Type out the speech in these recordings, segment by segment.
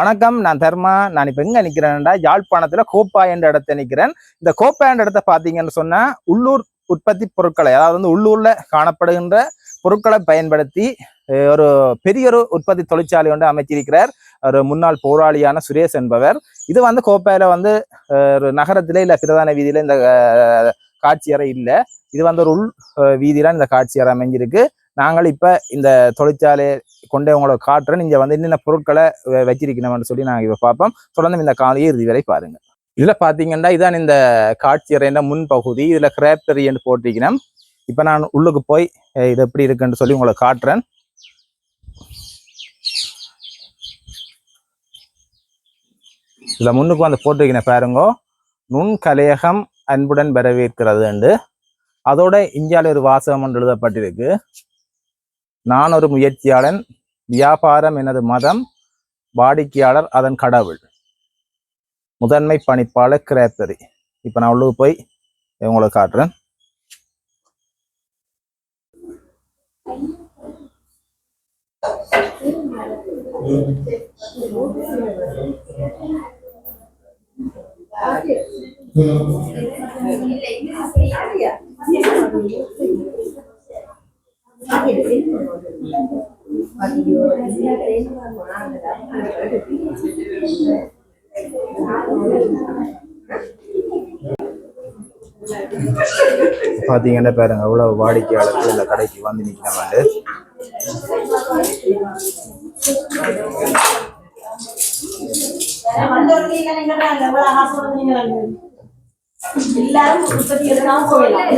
வணக்கம் நான் தர்மா. நான் இப்போ எங்க நிக்கிறேன்டா? யாழ்ப்பாணத்துல கோப்பா என்ற இடத்த நிக்கிறேன். இந்த கோப்பா என்ற இடத்த பாத்தீங்கன்னு சொன்னா உள்ளூர் உற்பத்தி பொருட்களை அதாவது வந்து உள்ளூர்ல காணப்படுகின்ற பொருட்களை பயன்படுத்தி ஒரு பெரிய ஒரு உற்பத்தி தொழிற்சாலை ஒன்று அமைச்சிருக்கிறார் ஒரு முன்னாள் போராளியான சுரேஷ் என்பவர். இது வந்து கோப்பாயில வந்து ஒரு நகரத்திலே இல்ல பிரதான வீதியில இந்த அஹ், காட்சியறை இல்லை. இது வந்து ஒரு உள் வீதியில இந்த காட்சியறை அமைஞ்சிருக்கு. நாங்கள் இப்போ இந்த தொழிற்சாலையை கொண்டே உங்களை காட்டுறேன் இங்கே வந்து என்னென்ன பொருட்களை வ- வச்சிருக்கணும்னு சொல்லி நாங்கள் இப்போ பார்ப்போம். தொடர்ந்து இந்த காலையை இறுதி வரை பாருங்கள் இதில் பார்த்தீங்கன்னா இதான் இந்த காட்சி அறையின் முன்பகுதி. இதில் கிராப்டரி என்று போட்டிருக்கணும். இப்போ நான் உள்ளுக்கு போய் இது எப்படி இருக்குன்னு சொல்லி உங்களை காட்டுறேன். இதில் முன்னுக்கு வந்து போட்டிருக்கேன் பாருங்க. நுண் கலையகம் அன்புடன் வரவேற்கிறது அதோட இந்தியாவில் ஒரு வாசகம் எழுதப்பட்டிருக்கு. நான் ஒரு முயற்சியாளன் வியாபாரம் எனது மதம் வாடிக்கையாளர் அதன் கடவுள். முதன்மை பணிப்பாளர் கிரேத்தரி இப்போ நான் உள்ளுக்கு போய் உங்களுக்கு காட்டுறேன். பார்த்தீங்கன்னா பாருங்க அவ்வளவு வாடிக்கையாளர்கள் இந்த கடைக்கு வந்து நிற்கிறாங்க எல்லாரும் உற்பத்தி எடுக்காம போயிடலாம்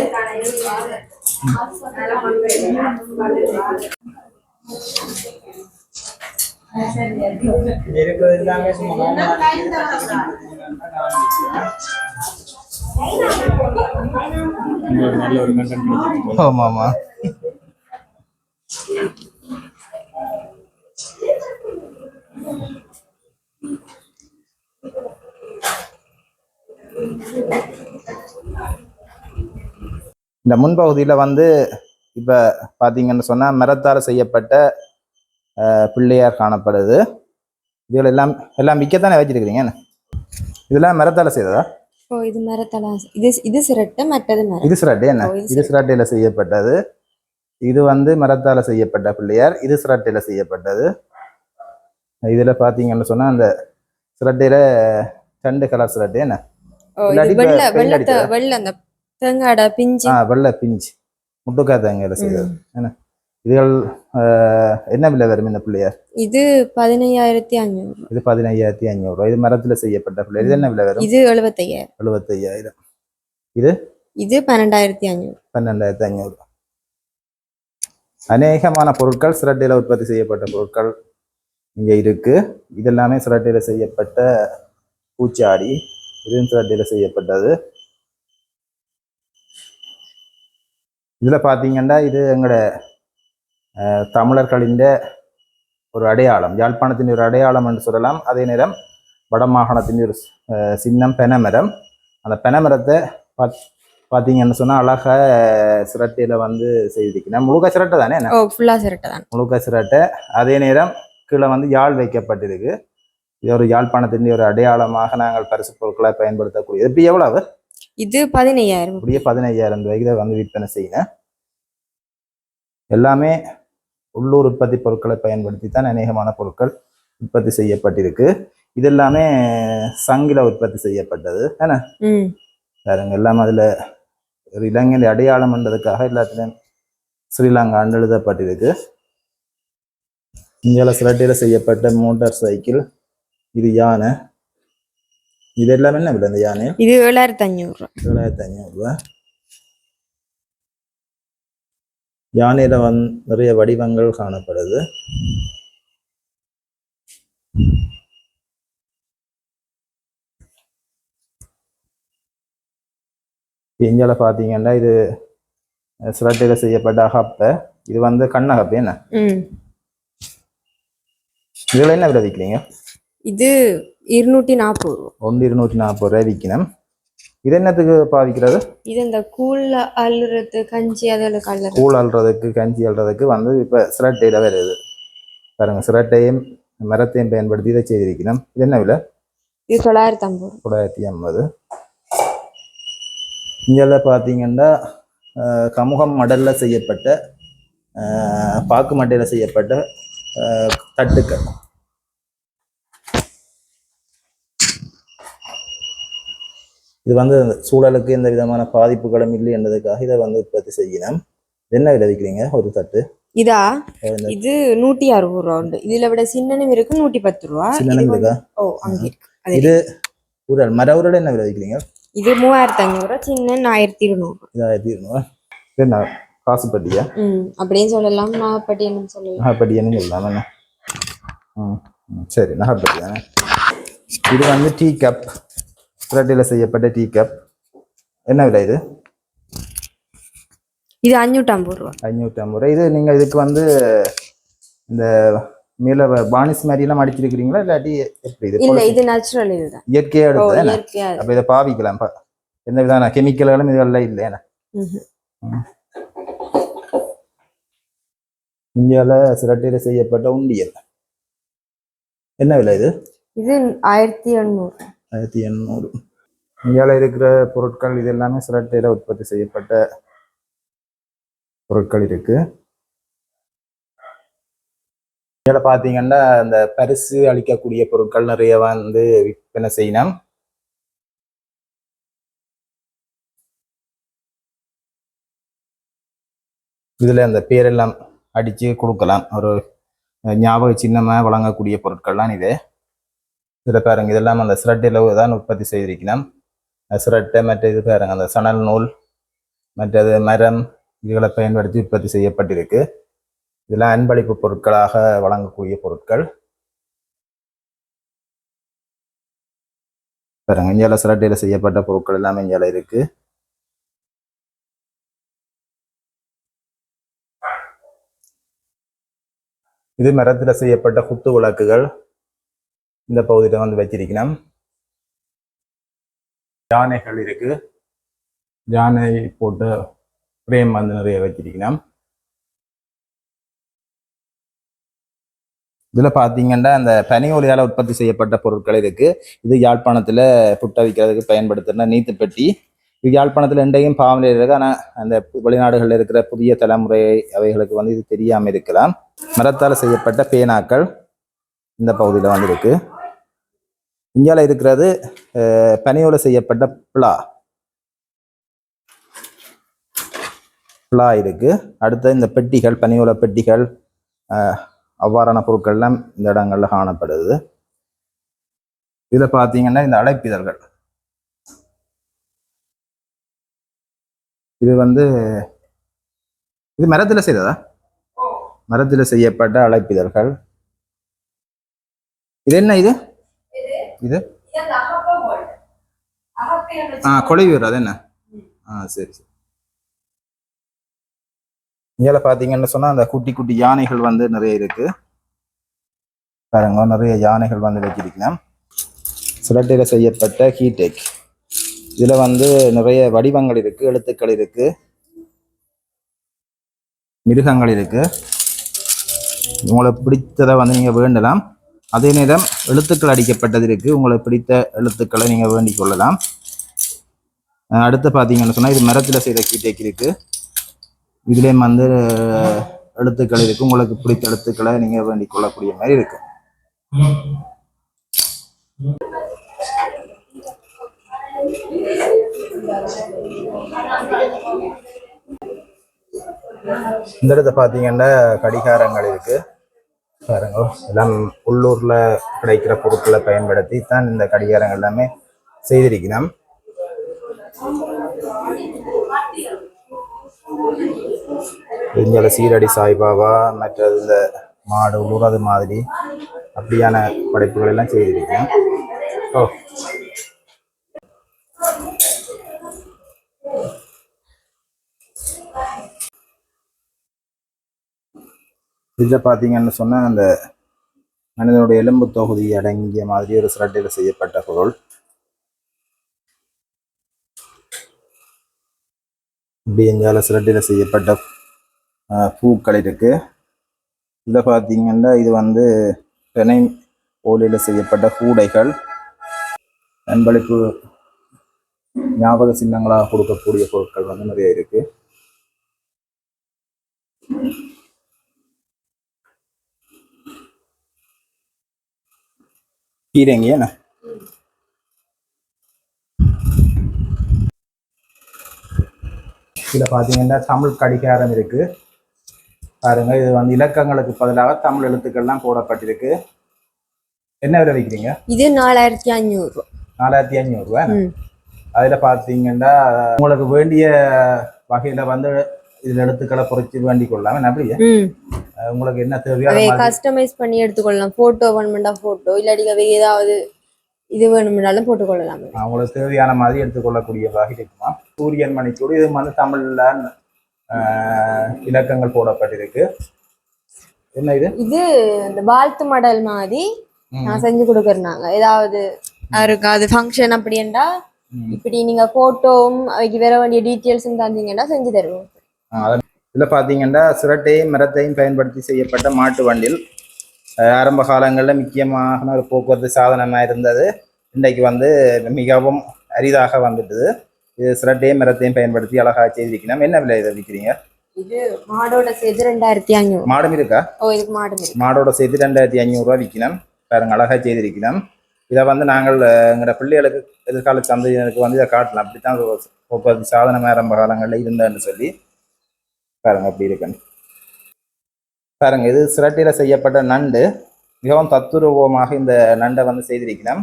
இருக்கிறது எல்லாமே சும்மா நல்ல ஒரு கண்டென்ட் ஆமாம் இந்த முன்பகுதியில் வந்து இப்போ பார்த்தீங்கன்னு சொன்னால் மரத்தால் செய்யப்பட்ட பிள்ளையார் காணப்படுது. இதுகள் எல்லாம் எல்லாம் விற்கத்தானே வச்சிருக்கிறீங்க? இதெல்லாம் மரத்தால் செய்ததா? ஓ இது மரத்தலாம் இது இது சிரட்டை மற்றது இது சிரட்டை என்ன? இது சிரட்டையில செய்யப்பட்டது. இது வந்து மரத்தால செய்யப்பட்ட பிள்ளையார் இது சிரட்டையில செய்யப்பட்டது. இதுல பாத்தீங்கன்னு சொன்னா அந்த சிரட்டையில ரெண்டு கலர் சிரட்டை என்ன? வெள்ளை paint வெள்ளத்தை அடிச்சதா? வெள்ளை அந்த தேங்காடை பிஞ்சு. ஆ வெள்ளை பிஞ்சு. முட்டுக்கா தேங்காயில செய்தது. என்ன? இதுகள் என்ன விலை வரும் இந்த பிள்ளையார் இது பதினையாயிரத்தி அஞ்சூறு இது பதினையாயிரத்தி அஞ்சூறு இது மரத்துல செய்யப்பட்ட பிள்ளையார் இது என்ன விலை வரும்? இது எழுபத்தையாயிரம் எழுபத்தையாயிரம் இது? பன்னெண்டாயிரத்தி அஞ்சூறு பன்னெண்டாயிரத்தி ஐநூறு. அநேகமான பொருட்கள் சிரட்டையில் உற்பத்தி செய்யப்பட்ட பொருட்கள் இங்கே இருக்கு. இதெல்லாமே சிரட்டையில் செய்யப்பட்ட பூச்சாடி. இதுவும் சிரட்டையில் செய்யப்பட்டது. இதில் பார்த்தீங்கன்னா இது எங்களோட தமிழர்களின் ஒரு அடையாளம். யாழ்ப்பாணத்தின் ஒரு அடையாளம் என்று சொல்லலாம். அதே நேரம் வடமாகாணத்தின் ஒரு சின்னம் பெனமரம். அந்த பெனமரத்தை பாத் பார்த்தீங்கன்னு சொன்னால் அழகா சிரட்டையில் வந்து செய்திருக்கிறேன். முழுக்க சிரட்டை தானே என்ன? ஓ ஃபுல்லா சிரட்டை தான். முழுக்க சிரட்டை. அதே நேரம் கீழே வந்து யாழ் வைக்கப்பட்டிருக்கு. இது ஒரு யாழ்ப்பாணத்தின் ஒரு அடையாளமாக நாங்கள் பரிசு பொருட்களை பயன்படுத்தக்கூடியது. இப்போ எவ்வளவு? இது பதினையாயிரம். அப்படியே பதினையாயிரம் ரூபாய்க்கு இதை வந்து விற்பனை செய்யணும் எல்லாமே உள்ளூர் உற்பத்தி பொருட்களை பயன்படுத்தி தான் அநேகமான பொருட்கள் உற்பத்தி செய்யப்பட்டிருக்கு. இது எல்லாமே சங்கில உற்பத்தி செய்யப்பட்டது. என்ன ம். பாருங்க எல்லாம் அதில் ஒரு இலங்கையின் அடையாளம் என்றதுக்காக எல்லாத்துலேயும் ஸ்ரீலங்கான்னு எழுதப்பட்டிருக்கு. இந்தியாவில் சிரட்டையில் செய்யப்பட்ட மோட்டார் சைக்கிள் இது யானை இது எல்லாமே என்ன விலை இந்த யானை இது ஏழாயிரத்தி அஞ்சூறு ரூபா ஏழாயிரத்தி ஐநூறுரூவா யானையில வந் நிறைய வடிவங்கள் காணப்படுது இந்தியாவில் பார்த்தீங்கன்னா இது சிரட்டையில் செய்யப்பட்ட அகப்பை இது வந்து கண்ணகப்பை என்ன இதில் என்ன விலை விற்கிறீங்க இது இருநூற்றி நாற்பது ரூபா. ஒன்று இருநூற்றி நாற்பது ரூபாய் விற்கணும். இது என்னத்துக்கு பாவிக்கிறது இது இந்த கூழ்ல அள்ளுறது கஞ்சி அதில் கலர். கூழ் அல்றதுக்கு கஞ்சி அல்றதுக்கு வந்து இப்போ சிரட்டையில் வருது. பாருங்க சிரட்டையும் மரத்தையும் பயன்படுத்தி இதை செய்திருக்கிறோம் இது என்ன விலை? இது தொள்ளாயிரத்தி ஐம்பது தொள்ளாயிரத்தி ஐம்பது. இங்கெல்லாம் பார்த்தீங்கன்னா கமுகம் மடலில் செய்யப்பட்ட பாக்கு மட்டையில் செய்யப்பட்ட தட்டுக்கள். இது வந்து சூழலுக்கு எந்த விதமான பாதிப்புகளும் இல்லை என்பதற்காக இதை வந்து உற்பத்தி செய்யணும் என்ன விலை விற்கிறீங்க? ஒரு தட்டு. இதா? இது நூற்றி அறுபது ரூபா உண்டு இதுல விட சின்னனும் இருக்கு நூற்றி பத்து ரூபா. இது இருக்கா ஓ அங்க இது உரல் மர உரல் என்ன விலை விற்கிறீங்க? இது மூவாயிரத்தி ஐநூறு சின்ன ஆயிரத்தி இருநூறு இதாயிரத்தி இருநூறு இது என்ன? காசுப்பட்டியா ம் அப்படின்னு சொல்லலாம். நாகப்பட்டி என்ன சொல்லலாம். நகைப்பட்டியன்னு சொல்லலாம். என்ன? ம் சரி நகைப்பட்டி தானே. இது வந்து டீ கப். புரட்டியில் செய்யப்பட்ட டீ கப். என்ன விலை இது? இது அஞ்சூற்றி ஐம்பது ரூபா. ஐநூற்றி ஐம்பது ரூபா. இது நீங்கள் இதுக்கு வந்து இந்த மேலே பானிஸ் மாதிரிலாம் அடிச்சிருக்கிறீங்களா? இல்லாட்டி எப்படி இது? இல்ல இது நேச்சுரல் இதுதான். எடுத்தது இயற்கையா இது. அப்போ இதை பாவிக்கலாம். பா எந்த விதமான கெமிக்கல்களும் இதெல்லாம் இல்லை. என்ன. இந்தியாவில் சிரட்டையில் செய்யப்பட்ட உண்டியல். என்ன விலை இது? இது ஆயிரத்தி எண்ணூறு. ஆயிரத்தி எண்ணூறு. இந்தியாவில் இருக்கிற பொருட்கள் இது எல்லாமே சிரட்டையில் உற்பத்தி செய்யப்பட்ட பொருட்கள் இருக்கு. இதில் பார்த்தீங்கன்னா அந்த பரிசு அளிக்கக்கூடிய பொருட்கள் நிறைய வந்து விற்பனை செய்யணும் இதில் அந்த பேரெல்லாம் அடித்து கொடுக்கலாம். ஒரு ஞாபக சின்னமாக வழங்கக்கூடிய பொருட்கள்லாம் இது. இதில் பாருங்க இதெல்லாம் அந்த சிரட்டையில் தான் உற்பத்தி செய்திருக்கணும் ஸ்ரட்டை மற்ற இது பாருங்க அந்த சணல் நூல் மற்றது மரம் இதுகளை பயன்படுத்தி உற்பத்தி செய்யப்பட்டிருக்கு. இதெல்லாம் அன்பளிப்பு பொருட்களாக வழங்கக்கூடிய பொருட்கள். பாருங்க இந்தியாவில் சிரட்டையில் செய்யப்பட்ட பொருட்கள் எல்லாமே இந்தியாவில் இருக்கு. இது மரத்தில் செய்யப்பட்ட குத்து விளக்குகள். இந்த பகுதியில் வந்து வச்சிருக்கணும். யானைகள் இருக்கு. யானை போட்டு பிரேம் வந்து நிறைய வச்சிருக்கணும். இதில் பார்த்தீங்கன்னா அந்த பனி ஒலியால் உற்பத்தி செய்யப்பட்ட பொருட்கள் இருக்கு. இது யாழ்ப்பாணத்தில் புட்ட வைக்கிறதுக்கு பயன்படுத்துகிற நீத்து பெட்டி. இது யாழ்ப்பாணத்தில் இன்றையும் பாவனை இருக்கு. ஆனால் அந்த வெளிநாடுகளில் இருக்கிற புதிய தலைமுறை அவைகளுக்கு வந்து இது தெரியாமல் இருக்கலாம். மரத்தால் செய்யப்பட்ட பேனாக்கள். இந்த பகுதியில் வந்து இருக்கு இந்தியாவில் இருக்கிறது அஹ், பனியோல செய்யப்பட்ட பிளா. பிளா இருக்கு. அடுத்து இந்த பெட்டிகள் பனியோல பெட்டிகள் அவ்வாறான பொருட்கள்லாம் இந்த இடங்கள்ல காணப்படுது. இதில் பார்த்தீங்கன்னா இந்த அழைப்பிதழ்கள் இது வந்து இது மரத்தில் செய்ததா? மரத்தில் செய்யப்பட்ட அழைப்பிதழ்கள் இது என்ன இது? இது ஆ கொலைவீர் அது என்ன ஆ சரி சரி. இங்கே பார்த்தீங்கன்னு சொன்னால் அந்த குட்டி குட்டி யானைகள் வந்து நிறைய இருக்கு. பாருங்க நிறைய யானைகள் வந்து வச்சிருக்கலாம். சிலட்டையில் செய்யப்பட்ட ஹீடெக் இதில் வந்து நிறைய வடிவங்கள் இருக்கு எழுத்துக்கள் இருக்கு. மிருகங்கள் இருக்கு. உங்களுக்கு பிடித்ததை வந்து நீங்கள் வேண்டலாம். அதே நேரம் எழுத்துக்கள் அடிக்கப்பட்டது இருக்கு. உங்களுக்கு பிடித்த எழுத்துக்களை நீங்க வேண்டிக் கொள்ளலாம். அடுத்து பார்த்தீங்கன்னு சொன்னா இது மரத்தில் செய்த கீட்டேக் இருக்கு. இதுலேயும் வந்து எழுத்துக்கள் இருக்கு. உங்களுக்கு பிடித்த எழுத்துக்களை நீங்க வேண்டிக் கொள்ளக்கூடிய மாதிரி இருக்கு. இந்த இடத்த பார்த்தீங்கன்னா கடிகாரங்கள் இருக்கு. பாருங்க. எல்லாம் உள்ளூரில் கிடைக்கிற பொருட்களை பயன்படுத்தி தான் இந்த கடிகாரங்கள் எல்லாமே செய்திருக்கிறோம். இங்கே சீரடி சாய்பாபா மற்றது இந்த மாடு உழுறது மாதிரி அப்படியான படைப்புகள் எல்லாம் செய்திருக்கேன் ஓ. இதில் பார்த்தீங்கன்னு சொன்னால் அந்த மனிதனுடைய எலும்பு தொகுதி அடங்கிய மாதிரி ஒரு சிரட்டையில் செய்யப்பட்ட பொருள். இப்படி எங்கால சிரட்டையில் செய்யப்பட்ட பூக்கள் இருக்கு. இதில் பார்த்தீங்கன்னா இது வந்து தினை ஓலையில் செய்யப்பட்ட கூடைகள். அன்பளிப்பு ஞாபக சின்னங்களாக கொடுக்கக்கூடிய பொருட்கள் வந்து நிறைய இருக்கு. கீரைங்க என்ன இதில் பார்த்தீங்கன்னா தமிழ் கடிகாரம் இருக்கு. பாருங்க இது வந்து இலக்கங்களுக்கு பதிலாக தமிழ் எழுத்துக்கள்லாம் போடப்பட்டிருக்கு. என்ன விலை விற்கிறீங்க இது நாலாயிரத்தி அஞ்சூறு நாலாயிரத்தி ம். அதில் பார்த்தீங்கன்னா உங்களுக்கு வேண்டிய வகையில் வந்து இதில் எழுத்துக்களை பொறிச்சு வேண்டிக் கொள்ளலாம். என்ன அப்படியே உங்களுக்கு என்ன தேவையோ கஸ்டமைஸ் பண்ணி எடுத்துக்கொள்ளலாம். போட்டோ வேணுமெண்டா போட்டோ இல்லாட்டி அவை ஏதாவது இது வேணுமெண்டாலும் போட்டுக்கொள்ளலாம். அஹ் உங்களுக்கு தேவையான மாதிரி எடுத்துக்கொள்ளக்கூடிய வகை இருக்குமா சூரியன். மணிக்கூடு இது வந்து தமிழில் இலக்கங்கள் போடப்பட்டிருக்கு. என்ன இது? இது இந்த வாழ்த்து மடல் மாதிரி. நான் செஞ்சு கொடுக்குறாங்க ஏதாவது இருக்கு? அது ஃபங்க்ஷன் அப்படின்டா. இப்படி நீங்க போட்டோவும் அவைக்கு வர வேண்டிய டீட்டெயில்ஸும் தந்தீங்கன்னா செஞ்சு தருவோம். இதில் பார்த்தீங்கன்னா சிரட்டையும் மரத்தையும் பயன்படுத்தி செய்யப்பட்ட மாட்டு வண்டில் ஆரம்ப காலங்களில் முக்கியமான ஒரு போக்குவரத்து சாதனமாக இருந்தது. இன்றைக்கு வந்து மிகவும் அரிதாக வந்துட்டுது. இது சிரட்டையும் மரத்தையும் பயன்படுத்தி அழகாக செய்திருக்கணும் என்ன விலை இதை விற்கிறீங்க? இது மாடோட சேர்த்து ரெண்டாயிரத்தி அஞ்சூறு மாடும் இருக்கா? ஓ இதுக்கு மாடு இருக்கு. மாடோட சேர்த்து ரெண்டாயிரத்தி அஞ்சூறுரூவா விற்கணும் பாருங்க அழகாக செய்திருக்கணும் இதை வந்து நாங்கள் எங்களோட பிள்ளைகளுக்கு எதிர்கால சந்ததியினருக்கு வந்து இதை காட்டலாம். அப்படித்தான் போக்குவரத்து சாதனம் ஆரம்ப காலங்களில் இருந்தேன்னு சொல்லி. பாருங்க அப்படி இருக்குன்னு பாருங்க இது சிரட்டையில் செய்யப்பட்ட நண்டு. மிகவும் தத்துரூபமாக இந்த நண்டை வந்து செய்திருக்கணும்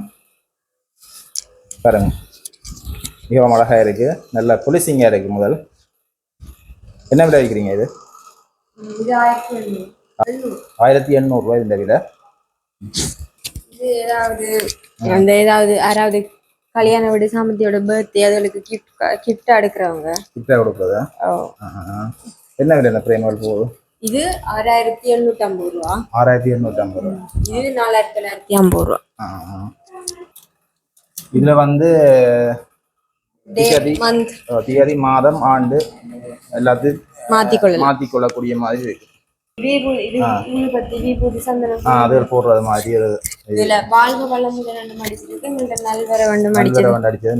பாருங்க மிகவும் அழகா இருக்கு. நல்ல புலிசிங்கா இருக்கு முதல். என்ன விலை விற்கிறீங்க இது? ஆயிரத்தி எண்ணூறு. எண்ணூறுரூவா இந்த விலை. அந்த ஏதாவது யாராவது கல்யாண வீடு சாமந்தியோட பர்த்டே அதுகளுக்கு கிஃப்ட் கிஃப்ட் எடுக்கிறவங்க. கிட்ட கொடுக்குறதா? ஓ என்ன விலை இந்த பிரேமல் போகுது இது ஆறாயிரத்தி எழுநூத்தி ஐம்பது ரூபா. ஆறாயிரத்தி எண்ணூற்றி ஐம்பது ரூபா. இது நாலாயிரத்தி தொள்ளாயிரத்தி ஐம்பது ரூபா. இதுல வந்து திகதி மாதம் ஆண்டு எல்லாத்தையும் மாத்திக்கொள்ளலாம். மாத்தி கொள்ளக்கூடிய மாதிரி இருக்கு. அது போடுறது மாதிரி இதுல வாழ்க வளமுடன் நல்வர இருக்கு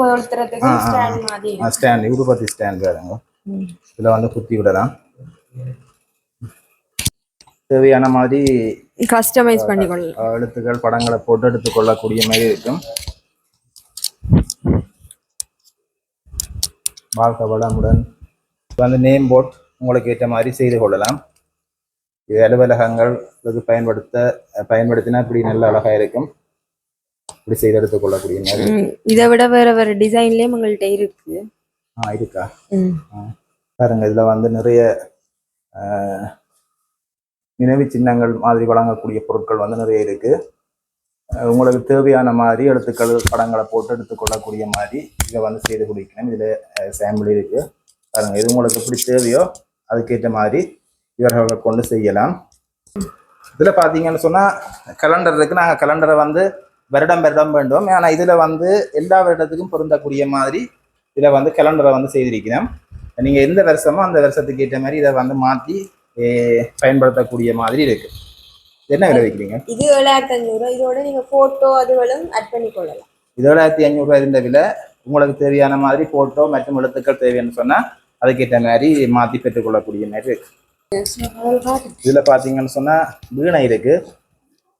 கொளுத்துறதுக்கு ஸ்டாண்ட் மாதிரி. ஸ்டாண்ட் உடுபத்தி ஸ்டாண்ட் வேறுங்க. ம். இதுல வந்து குத்தி விடலாம். தேவையான மாதிரி கஸ்டமைஸ் பண்ணிக்கொள்ளலாம் அஹ், எழுத்துக்கள் படங்களை போட்டு எடுத்துக்கொள்ளக்கூடிய மாதிரி இருக்கும். வாழ்க வளமுடன். வந்து நேம் போர்ட் உங்களுக்கு ஏற்ற மாதிரி செய்து கொள்ளலாம். இது அலுவலகங்கள் இதுக்கு பயன்படுத்த பயன்படுத்தினா இப்படி நல்ல அழகா இருக்கும். இப்படி செய்து எடுத்துக்கொள்ளக்கூடிய மாதிரி. இதை விட வேற வேற டிசைன்லயும் உங்கள்ட்ட இருக்கு. ஆ இருக்கா. பாருங்க இதுல வந்து நிறைய நினைவு சின்னங்கள் மாதிரி வழங்கக்கூடிய பொருட்கள் வந்து நிறைய இருக்கு. உங்களுக்கு தேவையான மாதிரி எழுத்துக்கள் படங்களை போட்டு எடுத்துக்கொள்ளக்கூடிய மாதிரி இதை வந்து செய்து கொடுக்கணும் இதுல சாம்பிள் இருக்கு. பாருங்க எது உங்களுக்கு எப்படி தேவையோ அதுக்கேற்ற மாதிரி இவர்களை கொண்டு செய்யலாம். இதுல பாத்தீங்கன்னு சொன்னா கலண்டர் இருக்கு. நாங்க கலண்டரை வந்து வருடம் வருடம் வேண்டும் ஆனா இதுல வந்து எல்லா வருடத்துக்கும் பொருந்தக்கூடிய மாதிரி இதுல வந்து கலண்டரை வந்து செய்திருக்கிறோம் நீங்க எந்த வருஷமோ அந்த வருஷத்துக்கு ஏற்ற மாதிரி இதை வந்து மாத்தி eh, பயன்படுத்தக்கூடிய மாதிரி இருக்கு. என்ன விலை வைக்கிறீங்க? இது ஏழாயிரத்தி அஞ்சூறு இதோட நீங்க போட்டோ அதுகளும் ஆட் பண்ணி கொள்ளலாம். இது ஏழாயிரத்தி ஐநூறுரூவா இருந்த விலை. உங்களுக்கு தேவையான மாதிரி போட்டோ மற்றும் எழுத்துக்கள் தேவைன்னு சொன்னா அதுக்கேற்ற மாதிரி மாத்தி பெற்றுக்கொள்ளக்கூடிய மாதிரி இருக்கு. இதுல பாத்தீங்கன்னு சொன்னா வீணை இருக்கு.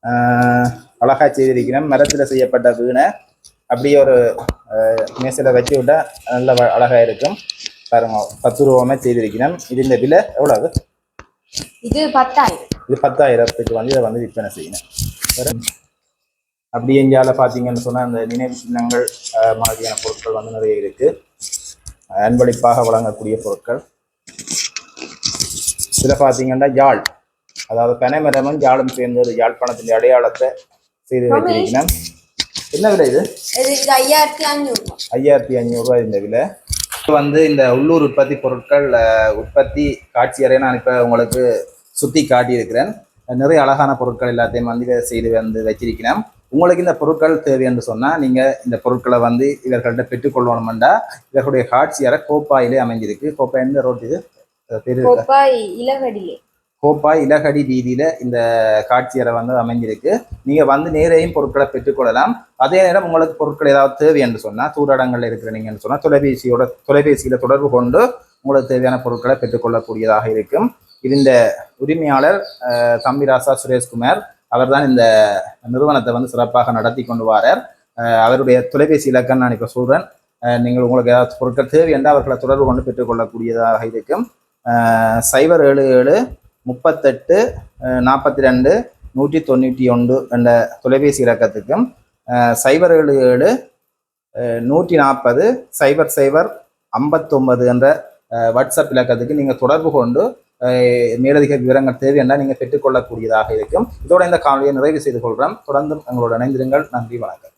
ஆஹ் அழகா செய்திருக்கிறேன். மரத்துல செய்யப்பட்ட வீணை. அப்படியே ஒரு மேசையில வச்சு விட்டா நல்ல வ- அழகா இருக்கும். பாருங்க பத்து ரூபாமே செய்திருக்கிறேன். இது இந்த விலை எவ்வளவு இது பத்தாயிரம். இது பத்தாயிரத்துக்கு வந்து இதை வந்து விற்பனை செய்யணும். வேற? அப்படி எங்கேயால பார்த்தீங்கன்னு சொன்னா அந்த நினைவு சின்னங்கள் மாதிரியான பொருட்கள் வந்து நிறைய இருக்கு. அன்பளிப்பாக வழங்கக்கூடிய பொருட்கள். இதில் பார்த்தீங்கன்னா யாழ். அதாவது பனைமரமும் யாழும் சேர்ந்து ஒரு யாழ்ப்பாணத்தின் அடையாளத்தை செய்து வச்சிருக்கிறேன் என்ன விலை இது? ஐயாயிரத்தி அஞ்சூறு ஐயாயிரத்தி அஞ்சூறுரூவா இந்த விலை. இது வந்து இந்த உள்ளூர் உற்பத்தி பொருட்கள் உற்பத்தி காட்சி அறையை நான் இப்போ உங்களுக்கு சுற்றி காட்டியிருக்கிறேன். நிறைய அழகான பொருட்கள் எல்லாத்தையும் வந்து செய்து வந்து வச்சிருக்கிறேன். உங்களுக்கு இந்த பொருட்கள் தேவை என்று சொன்னால் நீங்கள் இந்த பொருட்களை வந்து இவர்கள்ட்ட பெற்றுக்கொள்ளணுமெண்டா இவர்களுடைய காட்சி அறை கோப்பாயிலே அமைஞ்சிருக்கு. கோப்பாய் எந்த ரோட் இது? பேரு? கோப்பாய் இளவடிலே கோப்பாய் இலகடி வீதியில் இந்த காட்சியறை வந்து அமைஞ்சிருக்கு. நீங்கள் வந்து நேரையும் பொருட்களை பெற்றுக்கொள்ளலாம் அதே நேரம் உங்களுக்கு பொருட்கள் ஏதாவது தேவை என்று சொன்னா இருக்கிற இருக்கிறீங்கன்னு சொன்னால் தொலைபேசியோட தொலைபேசியில் தொடர்பு கொண்டு உங்களுக்கு தேவையான பொருட்களை பெற்றுக்கொள்ளக்கூடியதாக இருக்கும். இது இந்த உரிமையாளர் அஹ், தம்பிராசா சுரேஷ்குமார். அவர்தான் இந்த நிறுவனத்தை வந்து சிறப்பாக நடத்தி கொண்டு வரார். அவருடைய தொலைபேசி இலக்கம் நான் இப்போ சொல்கிறேன் நீங்கள் உங்களுக்கு ஏதாவது பொருட்கள் தேவை என்றால் அவர்களை தொடர்பு கொண்டு பெற்றுக்கொள்ளக்கூடியதாக இருக்கும். சைபர் ஏழு ஏழு முப்பத்தெட்டு நாற்பத்தி ரெண்டு நூற்றி தொண்ணூற்றி ஒன்று என்ற தொலைபேசி இலக்கத்துக்கும் சைபர் ஏழு ஏழு நூற்றி நாற்பது சைபர் சைபர் ஐம்பத்தொம்பது என்ற வாட்ஸ்அப் இலக்கத்துக்கு நீங்கள் தொடர்பு கொண்டு மேலதிக விவரங்கள் தேவை என்றால் நீங்கள் பெற்றுக்கொள்ளக்கூடியதாக இருக்கும். இதோட இந்த காணொலியை நிறைவு செய்து கொள்கிறோம் தொடர்ந்து எங்களோட இணைந்திருங்கள். நன்றி வணக்கம்.